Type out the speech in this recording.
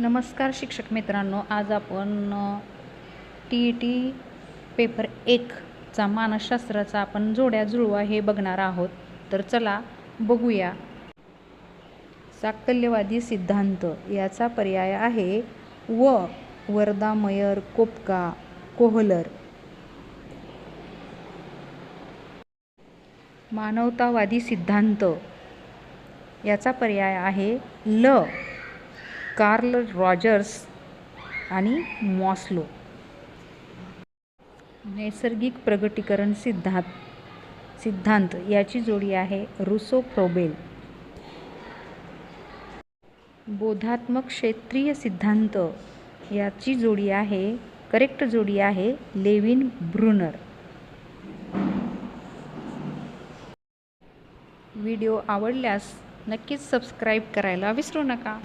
नमस्कार शिक्षक मित्रांनो आज आपण टी ई टी पेपर एकचा मानसशास्त्राचा आपण जोड्या जुळवा हे बघणार आहोत. तर चला बघूया. साकल्यवादी सिद्धांत याचा पर्याय आहे व वर्धा मयर कोपका कोहलर. मानवतावादी सिद्धांत याचा पर्याय आहे ल. कार्ल रॉजर्स आणि मॉस्लो. नैसर्गिक प्रगटीकरण सिद्धांत सिद्धांत याची जोडी आहे रुसो फ्रोबेल बोधात्मक क्षेत्रीय सिद्धांत याची जोडी आहे करेक्ट जोडी आहे लेविन ब्रुनर. व्हिडिओ आवडल्यास नक्कीच सबस्क्राईब करायला विसरू नका.